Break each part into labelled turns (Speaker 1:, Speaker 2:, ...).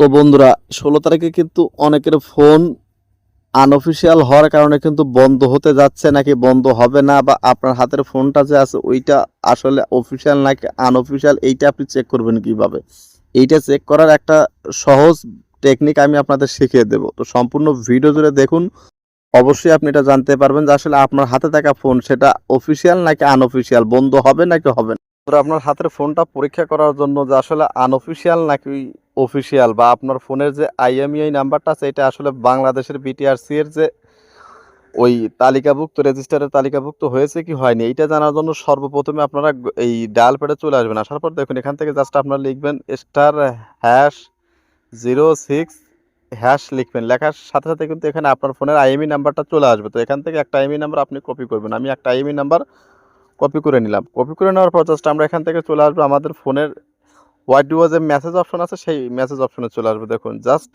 Speaker 1: তো বন্ধুরা, ষোলো তারিখে কিন্তু অনেকের ফোন আনঅফিসিয়াল হওয়ার কারণে কিন্তু বন্ধ হতে যাচ্ছে নাকি বন্ধ হবে না বা আপনার হাতের ফোনটা যে আছে ওইটা আসলে অফিসিয়াল নাকি আনঅফিসিয়াল এইটা আপনি চেক করবেন কীভাবে? এইটা চেক করার একটা সহজ টেকনিক আমি আপনাদের শিখিয়ে দেবো। তো সম্পূর্ণ ভিডিও জুড়ে দেখুন, অবশ্যই আপনি এটা জানতে পারবেন যে আসলে আপনার হাতে থাকা ফোন সেটা অফিসিয়াল নাকি আনঅফিসিয়াল বন্ধ হবে নাকি হবে না। তো আপনার হাতের ফোনটা পরীক্ষা করার জন্য যে আসলে আনঅফিসিয়াল নাকি অফিসিয়াল বা আপনার ফোনের যে আইএমইআই নাম্বারটা আছে, এটা আসলে বাংলাদেশের বিটিআরসি এর যে ওই তালিকাভুক্ত রেজিস্টারের তালিকাভুক্ত হয়েছে কি হয়নি, এইটা জানার জন্য সর্বপ্রথমে আপনারা এই ডায়াল প্যাডে চলে আসবেন। আসার পর দেখুন, এখান থেকে জাস্ট আপনারা লিখবেন star hash zero six hash লিখবেন। লেখার সাথে সাথে কিন্তু এখানে আপনার ফোনের আইএমই নাম্বারটা চলে আসবে। তো এখান থেকে একটা আইএমই নাম্বার আপনি কপি করবেন। আমি একটা আইএমই নাম্বার কপি করে নিলাম। কপি করে নেওয়ার পর জাস্ট আমরা এখান থেকে চলে আসব আমাদের ফোনের ওয়াডিও যে মেসেজ অপশন আছে, সেই মেসেজ অপশনে চলে আসবে। দেখুন জাস্ট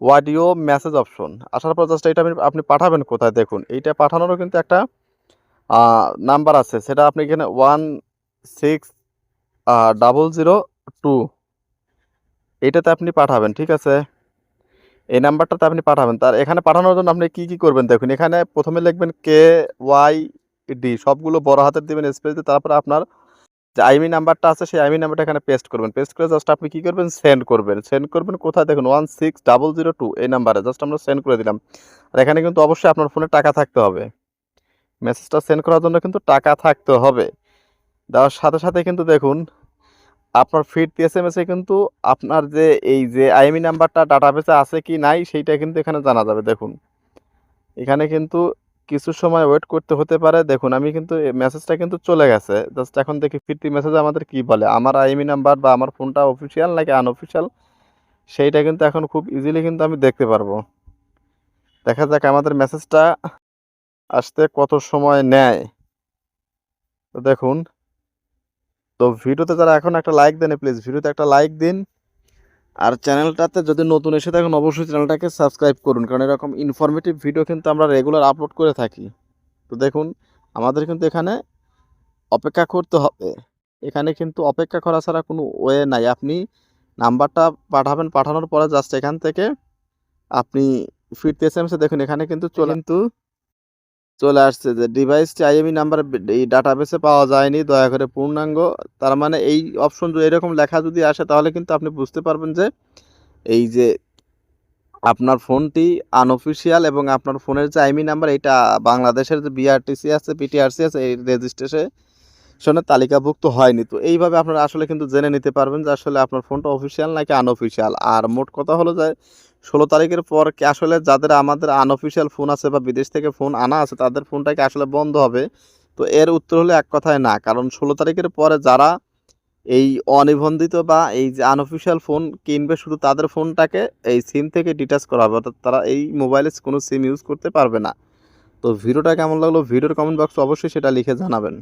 Speaker 1: ওয়াডিও মেসেজ অপশন আসার পর জাস্ট এটা আপনি- আপনি পাঠাবেন কোথায়? দেখুন, এইটা পাঠানোরও কিন্তু একটা নাম্বার আছে। সেটা আপনি এখানে one six double zero two এইটাতে আপনি পাঠাবেন, ঠিক আছে? এই নাম্বারটাতে আপনি পাঠাবেন। তার এখানে পাঠানোর জন্য আপনি কি কি করবেন? দেখুন, এখানে প্রথমে লিখবেন কে ওয়াই ডি সবগুলো বড় হাতের দিবেন স্পেস দিয়ে তারপরে আপনার যে আইমি নাম্বারটা আছে, সেই আইমি নাম্বারটা এখানে পেস্ট করবেন। পেস্ট করে জাস্ট আপনি কি করবেন? সেন্ড করবেন। সেন্ড করবেন কোথায়? দেখুন one six double zero two এই নাম্বারে জাস্ট আমরা সেন্ড করে দিলাম। আর এখানে কিন্তু অবশ্যই আপনার ফোনে টাকা থাকতে হবে। মেসেজটা সেন্ড করার জন্য কিন্তু টাকা থাকতে হবে। দেওয়ার সাথে সাথে কিন্তু দেখুন, আপনার ফিট এস এম এসে কিন্তু আপনার যে এই যে আইএমই নাম্বারটা ডাটাবেসে আছে কি নাই, সেইটা কিন্তু এখানে জানা যাবে। দেখুন, এখানে কিন্তু কিছু সময় ওয়েট করতে হতে পারে। দেখুন, আমি কিন্তু মেসেজটা কিন্তু চলে গেছে। জাস্ট এখন দেখি ফিরতি মেসেজ আমাদের কি বলে? আমার আইএমই নাম্বার বা আমার ফোনটা অফিসিয়াল নাকি আনঅফিসিয়াল সেইটা কিন্তু এখন খুব ইজিলি কিন্তু আমি দেখতে পারব। দেখা যাক আমাদের মেসেজটা আসতে কত সময় নেয়। তো দেখুন, তো ভিডিওতে যারা এখন একটা লাইক দেন প্লিজ ভিডিওতে একটা লাইক দিন। আর চ্যানেলটাতে যদি নতুন এসে থাকেন, অবশ্যই চ্যানেলটাকে সাবস্ক্রাইব করুন, কারণ এরকম ইনফরমেটিভ ভিডিও কিন্তু আমরা রেগুলার আপলোড করে থাকি। তো দেখুন, আমাদের কিন্তু এখানে অপেক্ষা করতে হবে। এখানে কিন্তু অপেক্ষা করা ছাড়া কোনো ওয়ে নাই। আপনি নাম্বারটা পাঠাবেন, পাঠানোর পরে জাস্ট এখান থেকে আপনি ফিরতে এসে দেখুন, এখানে কিন্তু চলে কিন্তু চলে আসছে যে ডিভাইসটি আইএমই নাম্বার এই ডাটাবেসে পাওয়া যায়নি, দয়া করে পূর্ণাঙ্গ। তার মানে এই অপশন এরকম লেখা যদি আসে তাহলে কিন্তু আপনি বুঝতে পারবেন যে এই যে আপনার ফোনটি আনঅফিসিয়াল এবং আপনার ফোনের যে আইমি নাম্বার এটা বাংলাদেশের যে বিআরটিসি আছে পিটিআরসি আছে, এই রেজিস্ট্রেশনের তালিকাভুক্ত হয়নি। তো এইভাবে আপনারা আসলে কিন্তু জেনে নিতে পারবেন যে আসলে আপনার ফোনটা অফিসিয়াল নাকি আনঅফিসিয়াল আর মোট কথা হলো যে ষোলো তারিখের পর কি আসলে যাদের আমাদের আনঅফিসিয়াল ফোন আছে বা বিদেশ থেকে ফোন আনা আছে, তাদের ফোনটাকে আসলে বন্ধ হবে? তো এর উত্তর হলো এক কথায় না। কারণ ষোলো তারিখের পরে যারা এই অনিবন্ধিত বা এই যে আনঅফিসিয়াল ফোন কিনবে, শুধু তাদের ফোনটাকে এই সিম থেকে ডিটাচ করা হবে। অর্থাৎ তারা এই মোবাইলে কোনো সিম ইউজ করতে পারবে না। তো ভিডিওটা কেমন লাগল? ভিডিওর কমেন্ট বক্সে অবশ্যই সেটা লিখে জানাবেন।